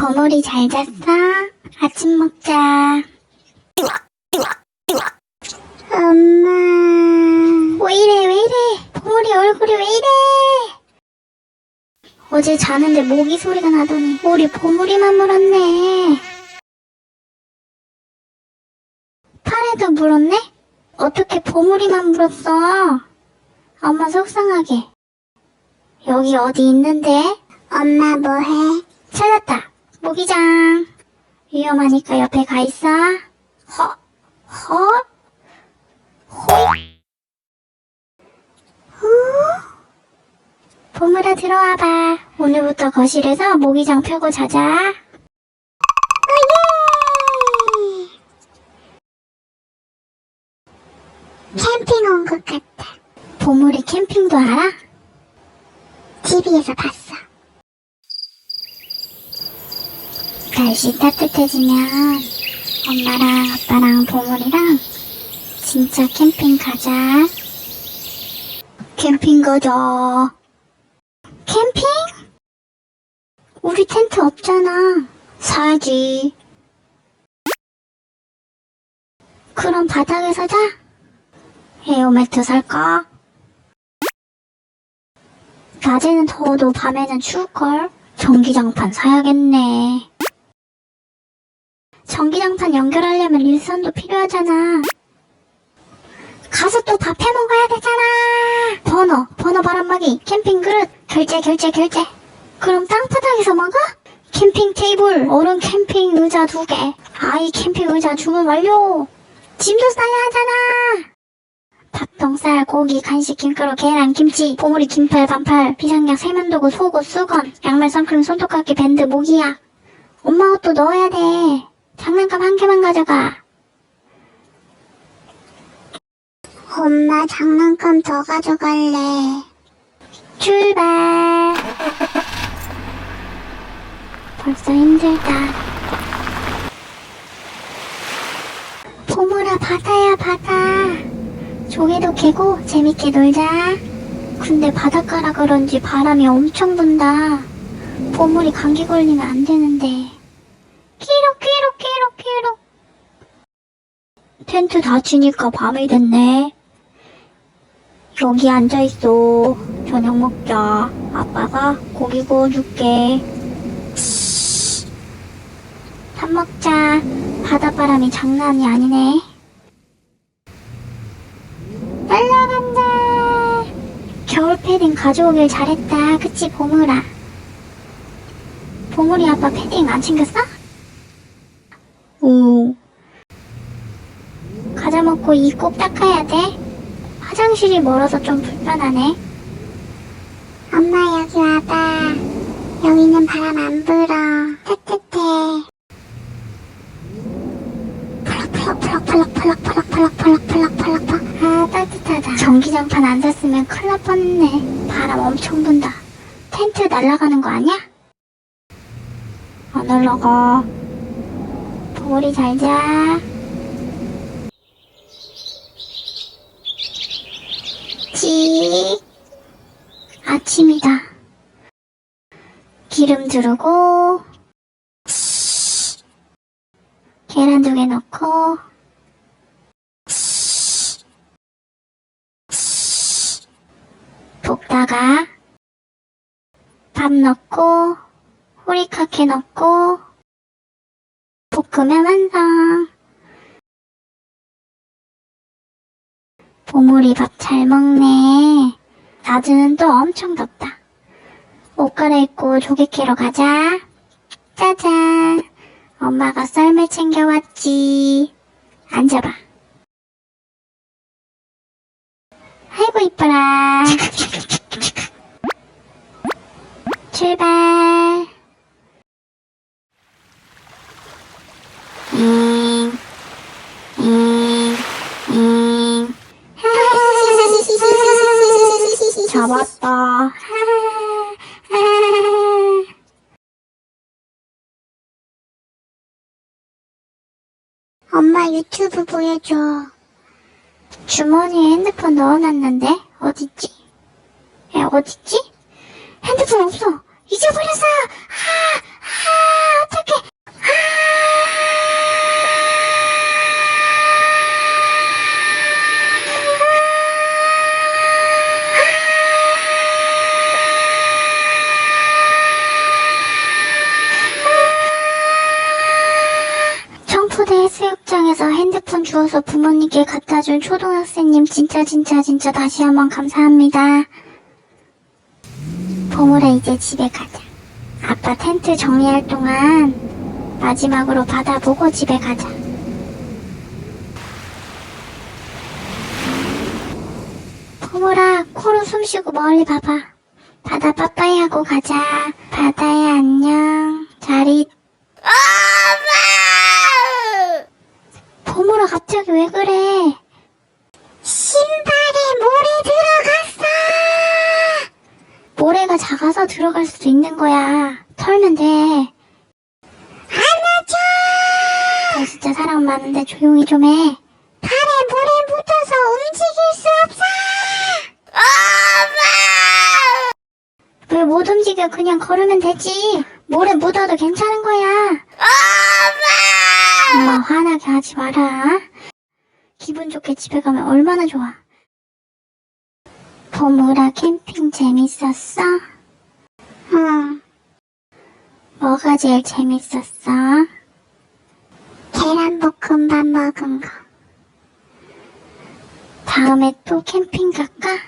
버물이 잘 잤어? 아침 먹자. 엄마. 왜 이래, 왜 이래? 버물이 얼굴이 왜 이래? 어제 자는데 모기 소리가 나더니 우리 버물이만 물었네. 팔에도 물었네? 어떻게 버물이만 물었어? 엄마 속상하게. 여기 어디 있는데? 엄마 뭐해? 찾았다. 모기장. 위험하니까 옆에 가 있어. 허, 허, 호이. 후. 보물아 들어와 봐. 오늘부터 거실에서 모기장 펴고 자자. 오예! 캠핑 온 것 같아. 보물이 캠핑도 알아? TV에서 봤어. 날씨 따뜻해지면 엄마랑 아빠랑 보물이랑 진짜 캠핑 가자. 캠핑 가자. 캠핑? 우리 텐트 없잖아. 사야지. 그럼 바닥에서 자? 에어매트 살까? 낮에는 더워도 밤에는 추울걸? 전기장판 사야겠네. 전기장판 연결하려면 일선도 필요하잖아. 가서 또 밥 해 먹어야 되잖아. 버너, 버너 바람막이, 캠핑 그릇, 결제, 결제, 결제. 그럼 땅바닥에서 먹어? 캠핑 테이블, 어른 캠핑 의자 두 개. 아이 캠핑 의자 주문 완료. 짐도 싸야 하잖아. 닭똥, 쌀, 고기, 간식, 김가루, 계란, 김치, 보물이, 김팔, 반팔, 비상약, 세면도구, 속옷, 수건, 양말, 선크림, 손톱깎이, 밴드, 모기약. 엄마 옷도 넣어야 돼. 장난감 한 개만 가져가. 엄마 장난감 더 가져갈래. 출발. 벌써 힘들다. 보물아 바다야 바다. 조개도 캐고 재밌게 놀자. 근데 바닷가라 그런지 바람이 엄청 분다. 보물이 감기 걸리면 안 되는데. 텐트 닫히니까 밤이 됐네. 여기 앉아있어. 저녁 먹자. 아빠가 고기 구워줄게. 밥 먹자. 바닷바람이 장난이 아니네. 날라간다. 겨울 패딩 가져오길 잘했다. 그치, 보물아? 보물이 아빠 패딩 안 챙겼어? 오. 과자 먹고 이 꼭 닦아야 돼. 화장실이 멀어서 좀 불편하네. 엄마 여기 와봐. 여기는 바람 안 불어. 따뜻해. 펄럭펄럭펄럭펄럭펄럭펄럭펄럭펄럭펄럭펄럭 아 따뜻하다. 전기장판 안 샀으면 큰일 날 뻔했네. 바람 엄청 분다. 텐트 날아가는 거 아니야? 안 날아가. 보물이 잘 자. 찌. 아침이다. 기름 두르고, 계란 두 개 넣고, 볶다가, 밥 넣고, 호리카케 넣고, 볶으면 완성. 보물이 밥 잘 먹네. 낮에는 또 엄청 덥다. 옷 갈아입고 조개 캐러 가자. 짜잔. 엄마가 썰매 챙겨왔지. 앉아봐. 아이고 이뻐라. 출발. 잡았다. 엄마 유튜브 보여줘. 주머니에 핸드폰 넣어놨는데 어딨지? 야 어딨지? 핸드폰 없어. 잊어버렸어. 서울대 해수욕장에서 핸드폰 주워서 부모님께 갖다 준 초등학생님 진짜 진짜 진짜 다시 한번 감사합니다. 보물아 이제 집에 가자. 아빠 텐트 정리할 동안 마지막으로 바다 보고 집에 가자. 보물아 코로 숨 쉬고 멀리 봐봐. 바다 빠빠이 하고 가자. 바다야 안녕. 잘 있. 보물아 갑자기 왜 그래? 신발에 모래 들어갔어. 모래가 작아서 들어갈 수도 있는 거야. 털면 돼. 안아줘. 너 진짜 사랑 많은데 조용히 좀 해. 발에 모래 묻어서 움직일 수 없어. 왜못 움직여? 그냥 걸으면 되지. 모래 묻어도 괜찮은 거야. 엄마 화나게 하지 마라. 기분 좋게 집에 가면 얼마나 좋아. 보물아 캠핑 재밌었어? 응. 뭐가 제일 재밌었어? 계란볶음밥 먹은 거. 다음에 또 캠핑 갈까?